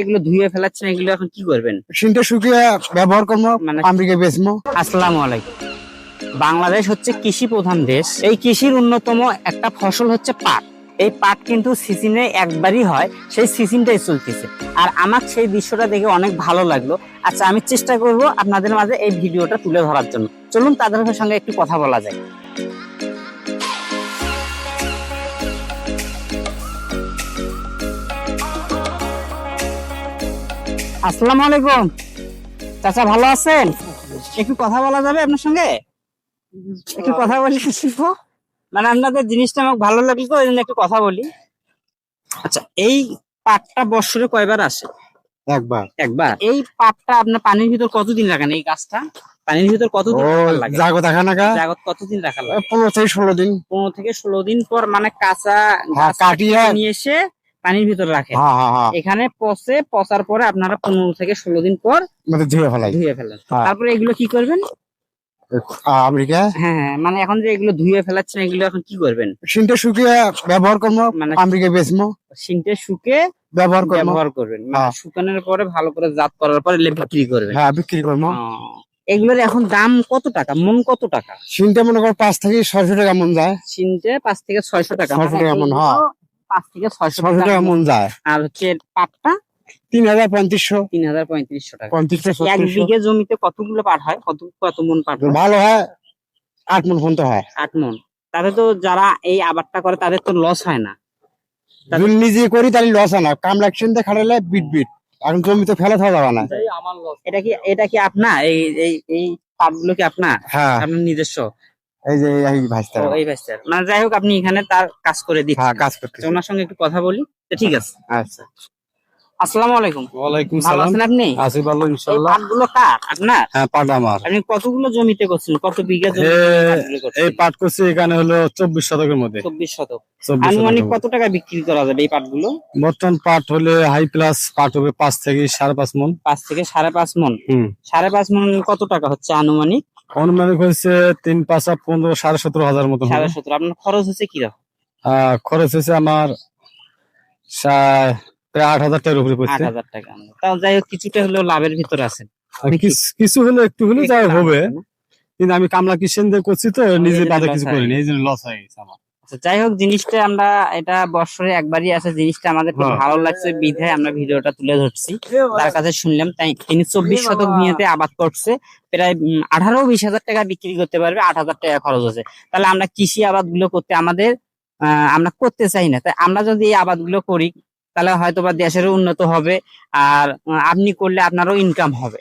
এগুলো ধুয়ে ফেলাচ্ছেন এগুলো এখন কি করবেন? সিনটা শুকিয়ে ব্যবহার করব মানে- আমেরিকা বেচবো। আসসালামু আলাইকুম। বাংলাদেশ হচ্ছে কৃষি প্রধান দেশ। এই কৃষির অন্যতম একটা ফসল হচ্ছে পাট। এই পাট কিন্তু সিজনে একবারই হয় সেই সিজনটাই চলতেছে। আর আমার সেই দৃশ্যটা দেখে অনেক ভালো লাগল। আচ্ছা আমি চেষ্টা করব আপনাদের মাঝে এই ভিডিওটা তুলে ধরার জন্য। চলুন তাদের সঙ্গে একটু কথা বলা যায়। আসসালামু আলাইকুম। চাচা ভালো আছেন? একটু কথা বলা যাবে আপনার সঙ্গে? একটু কথা বলি শিখব মানে আপনাদের জিনিসটা আমার ভালো লাগল তো ওই জন্য একটু কথা বলি। আচ্ছা এই পাটটা বছরে কয়বার আসে? একবার। একবার? এই পাটটা আপনার পানির ভিতর কতদিন রাখেন এই গাছটা? পানির ভিতর কতদিন ও রাখার লাগে? জাগো জাগত কতদিন রাখা লাগে? পনেরো থেকে ষোলো দিন। পনেরো থেকে ষোলো দিন পর মানে কাঁচা হ্যাঁ, কাটিয়ে- নিয়ে এসে পানির ভিতর রাখে। হ্যাঁ হ্যাঁ হ্যাঁ। এখানে পচে পচার পরে আপনারা পনেরো থেকে ষোলো দিন পর মানে ধুয়ে ফেলাই ধুয়ে ফেলেন। তারপরে এগুলো কি করবেন? আমেরিকা হ্যাঁ হ্যাঁ। মানে এখন যে এগুলো ধুয়ে ফেলাচ্ছেন এগুলো এখন কি করবেন? সিনটা শুকিয়ে ব্যবহার করব মানে আমেরিকা বেচবো। সিনটে শুকে ব্যবহার ব্যবহার করবেন। মানে। শুকানোর পরে ভালো করে জাত করার পরে বিক্রি করবেন। হ্যাঁ বিক্রি করব। এগুলোর এখন দাম কত টাকা? মন কত টাকা? সিনটা মনে করো পাঁচ থেকে ছয়শো টাকা মন যায়। সিনটে পাঁচ থেকে ছয়শো টাকা। 600 টাকা মন, এগুলো হ্যাঁ। পাঁচ থেকে ছয়শো টাকা মন যায়। আর হচ্ছে পাটটা? তিন হাজার পঁয়ত্রিশশো। তিন হাজার পঁয়ত্রিশশো টাকা। পঁয়ত্রিশশো এক বিঘে জমিতে কতগুলো পাট হয়? কত কত মন পাট ভালো হয় আট মন পর্যন্ত হয়। আট মন। তাহলে তো যারা এই আবাদটা করে তাদের তো লস হয় না। নিজে করি তাহলে লস হয় না। কামলা একসঙ্গে খাটালে বিট বিট এখন জমিতে ফেলে থাকা যাবে না। এটা কি এটা কি আপনার? এই এই এই পাটগুলো কি আপনার? হ্যাঁ। আপনার নিজস্ব? এই যে এই ভাইস্তার। এই বাচ্চার মানে যাই হোক আপনি এখানে তার কাজ করে হ্যাঁ কাজ করতে ওনার সঙ্গে একটু কথা বলি তো ঠিক আছে। আচ্ছা। আসসালামু আলাইকুম। ওয়ালাইকুম সালাম। আছেন আপনি? আছি ভালো এই পাটগুলো কার? আপনার? হ্যাঁ পাট আমার। আপনি কতগুলো জমিতে করছেন? কত বিঘা জমি এই পাট করছি এখানে হলো চব্বিশ শতকের মধ্যে। চব্বিশ শতক। আনুমানিক কত টাকা বিক্রি করা যাবে এই পাটগুলো। বর্তমান পাট হলে হাই প্লাস পাট হবে পাঁচ থেকে সাড়ে পাঁচ মন। পাঁচ থেকে সাড়ে পাঁচ মন। হুম। সাড়ে পাঁচ মন কত টাকা হচ্ছে আনুমানিক? অনুমানিক হয়েছে তিন পাঁচ পনেরো সাড়ে সতেরো হাজার মতো সাড়ে সতেরো। আপনার খরচ হচ্ছে কি রকম? খরচ হয়েছে আমার প্রায় আট হাজার টাকার উপরে আট হাজার টাকা। তাও যাই হোক কিছুটা হলেও লাভের ভিতরে আছেন কিছু- হলে একটু হলে যাই হবে। কিন্তু আমি কামলা কিষেন দিয়ে করছি তো নিজে তাদের বাদে কিছু করিনি এই জন্য লস হয়ে গেছে আমার। যাই হোক জিনিসটা আমরা এটা বছরে একবারই আছে। জিনিসটা আমাদের খুব হ্যাঁ। ভালো লাগছে বিধায় আমরা ভিডিওটা তুলে ধরছি। তার কাছে শুনলাম তাই তিনি চব্বিশ শতক ভূমিতে আবাদ করছে। প্রায় আঠারো বিশ হাজার টাকা বিক্রি করতে পারবে আট হাজার টাকা খরচ আছে। তাহলে আমরা কৃষি আবাদগুলো করতে আমাদের আহ, আমরা করতে চাই না। তাই আমরা যদি এই আবাদগুলো করি তাহলে হয়তো বা দেশেরও উন্নত হবে আর আপনি করলে আপনারও ইনকাম হবে।